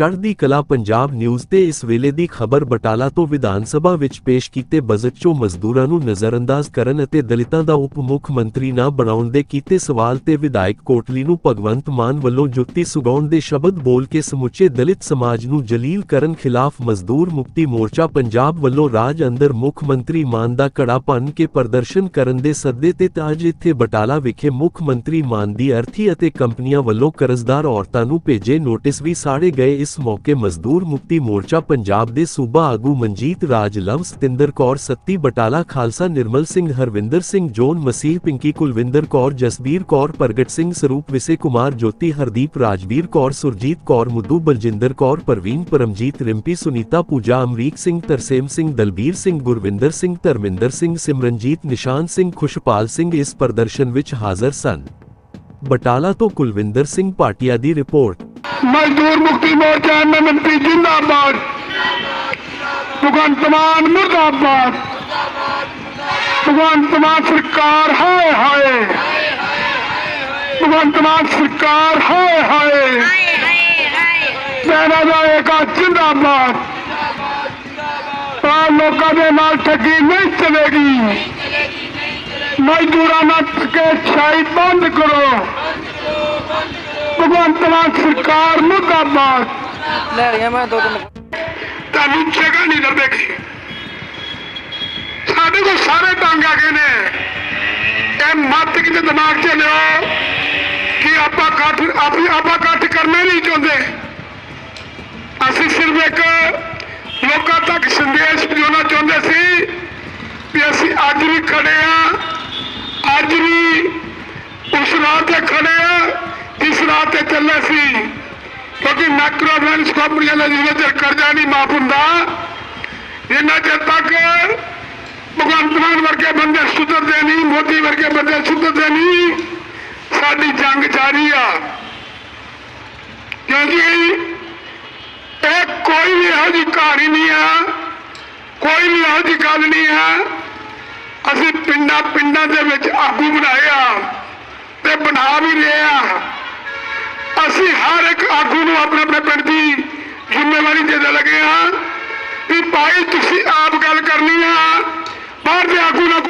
ਚੜ੍ਹਦੀ ਕਲਾ ਪੰਜਾਬ ਨਿਊਜ਼ ਤੇ ਇਸ ਵੇਲੇ ਦੀ ਖਬਰ ਬਟਾਲਾ ਤੋਂ ਵਿਧਾਨ ਸਭਾ ਵਿੱਚ ਪੇਸ਼ ਕੀਤੇ ਬਜਟ 'ਚੋਂ ਮਜ਼ਦੂਰਾਂ ਨੂੰ ਨਜ਼ਰਅੰਦਾਜ਼ ਕਰਨ ਅਤੇ ਦਲਿਤਾਂ ਦਾ ਉਪ ਮੁੱਖ ਮੰਤਰੀ ਨਾ ਬਣਾਉਣ ਦੇ ਕੀਤੇ ਸਵਾਲ ਤੇ ਵਿਧਾਇਕ ਕੋਟਲੀ ਨੂੰ ਭਗਵੰਤ ਮਾਨ ਵੱਲੋਂ ਜੁੱਤੀ ਸੁਗਾਉਣ ਦੇ ਸ਼ਬਦ ਬੋਲ ਕੇ ਸਮੁੱਚੇ ਦਲਿਤ ਸਮਾਜ ਨੂੰ ਜਲੀਲ ਕਰਨ ਖਿਲਾਫ ਮਜ਼ਦੂਰ ਮੁਕਤੀ ਮੋਰਚਾ ਪੰਜਾਬ ਵੱਲੋਂ ਰਾਜ ਅੰਦਰ ਮੁੱਖ ਮੰਤਰੀ ਮਾਨ ਦਾ ਕੜਾ ਭੰਨ ਕੇ ਪ੍ਰਦਰਸ਼ਨ ਕਰਨ ਦੇ ਸੱਦੇ ਤੇ ਅੱਜ ਇੱਥੇ ਬਟਾਲਾ ਵਿਖੇ ਮੁੱਖ ਮੰਤਰੀ ਮਾਨ ਦੀ ਅਰਥੀ ਅਤੇ ਕੰਪਨੀਆਂ ਵੱਲੋਂ ਕਰਜ਼ਦਾਰ ਔਰਤਾਂ ਨੂੰ ਭੇਜੇ ਨੋਟਿਸ ਵੀ ਸਾੜੇ ਗਏ ਇਸ ਇਸ ਮੌਕੇ ਮਜ਼ਦੂਰ ਮੁਕਤੀ ਮੋਰਚਾ ਪੰਜਾਬ ਦੇ ਸੂਬਾ ਆਗੂ ਮਨਜੀਤ ਰਾਜ ਲਵ, ਸਤਿੰਦਰ ਕੌਰ, ਸੱਤੀ ਬਟਾਲਾ, ਖਾਲਸਾ ਨਿਰਮਲ ਸਿੰਘ, ਹਰਵਿੰਦਰ ਸਿੰਘ, ਜੋਨ ਮਸੀਹ, ਪਿੰਕੀ ਕੁਲਵਿੰਦਰ ਕੌਰ, ਜਸਬੀਰ ਕੌਰ, ਪ੍ਰਗਟ ਸਿੰਘ ਸਰੂਪ, ਵਿਸੇ ਕੁਮਾਰ, ਜੋਤੀ, ਹਰਦੀਪ ਰਾਜਵੀਰ ਕੌਰ, ਸੁਰਜੀਤ ਕੌਰ, ਮੁੱਦੂ ਬਲਜਿੰਦਰ ਕੌਰ, ਪ੍ਰਵੀਨ ਪਰਮਜੀਤ, ਰਿੰਪੀ, ਸੁਨੀਤਾ ਪੂਜਾ, ਅਮਰੀਕ ਸਿੰਘ, ਤਰਸੇਮ ਸਿੰਘ, ਦਲਬੀਰ ਸਿੰਘ, ਗੁਰਵਿੰਦਰ ਸਿੰਘ, ਧਰਮਿੰਦਰ ਸਿੰਘ, ਸਿਮਰਨਜੀਤ, ਨਿਸ਼ਾਨ ਸਿੰਘ, ਖੁਸ਼ਪਾਲ ਸਿੰਘ ਇਸ ਪ੍ਰਦਰਸ਼ਨ ਵਿੱਚ ਹਾਜ਼ਰ ਸਨ। ਬਟਾਲਾ ਤੋਂ ਕੁਲਵਿੰਦਰ ਸਿੰਘ ਭਾਟੀਆ ਦੀ ਰਿਪੋਰਟ मजदूर मुक्ति मोर्चा एम एम पी जिंदाबाद। भगवंत मान मुर्दाबाद। भगवंत मान सरकार हाय हाय। भगवंत मान सरकार हाय हाय। पैरा जाएगा जिंदाबाद। लोगों के नाल ठगी नहीं चलेगी। मजदूर के छाई बंद करो। ਭਗਵੰਤ ਮਾਨ ਸਰਕਾਰ ਮੁਰਦਾਬਾਦ ਲੈ ਲਿਆ ਮੈਂ ਦੋ ਤਿੰਨ। ਤੁਹਾਨੂੰ ਜਗ੍ਹਾ ਨਹੀਂ ਲੱਭੇਗੀ ਸਾਡੇ ਕੋਲ ਸਾਰੇ ਢੰਗ ਆ ਗਏ ਨੇ। ਇਹ ਮੱਤ ਕਿਤੇ ਦਿਮਾਗ 'ਚ ਲਿਓ ਕਿ ਆਪਾਂ ਇਕੱਠ ਆਪੀ ਆਪਾਂ ਇਕੱਠ ਕਰਨਾ ਨਹੀਂ ਚਾਹੁੰਦੇ। ਅਸੀਂ ਸਿਰਫ ਇੱਕ ਲੋਕਾਂ ਤੱਕ ਸੰਦੇਸ਼ ਪਹੁੰਚਾਉਣਾ ਚਾਹੁੰਦੇ ਸੀ ਵੀ ਅਸੀਂ ਅੱਜ ਵੀ ਖੜੇ ਆ ਅੱਜ ਵੀ ਉਸ ਰਾਹ ਤੇ ਖੜੇ ਆ ਰਾਹ ਸੀ। ਕਿਉਂਕਿ ਮੈਕਰੋ ਫਾਈਨੈਂਸ ਕੰਪਨੀਆਂ ਦਾ ਜਿੰਨਾ ਚਿਰ ਕਰਜ਼ਾ ਨਹੀਂ ਮਾਫ ਹੁੰਦਾ। ਇੰਨਾ ਚਿਰ ਤੱਕ ਭਗਵੰਤ ਮਾਨ ਵਰਗੇ ਬੰਦੇ ਸੁਧਰਦੇ ਨਹੀਂ, ਮੋਦੀ ਵਰਗੇ ਬੰਦੇ ਸੁਧਰਦੇ ਨਹੀਂ। ਸਾਡੀ ਜੰਗ ਜਾਰੀ ਆ। ਕਿਉਂਕਿ ਇਹ ਕੋਈ ਵੀ ਇਹੋ ਜਿਹੀ ਕਹਾਣੀ ਨਹੀਂ ਆ। ਕੋਈ ਵੀ ਇਹੋ ਜਿਹੀ ਗੱਲ ਨਹੀਂ ਆ। ਅਸੀਂ ਪਿੰਡਾਂ ਪਿੰਡਾਂ ਦੇ ਵਿੱਚ ਆਗੂ ਬਣਾਏ ਆ ਤੇ ਬਣਾ ਵੀ ਰਹੇ ਆ। ਅਸੀਂ ਹਰ ਇੱਕ ਆਗੂ ਨੂੰ ਆਪਣੇ ਆਪਣੇ ਪਿੰਡ ਦੀ ਜ਼ਿੰਮੇਵਾਰੀ ਦੇ ਦੇ ਲੱਗੇ ਹਾਂ ਵੀ ਭਾਈ ਤੁਸੀਂ ਆਪ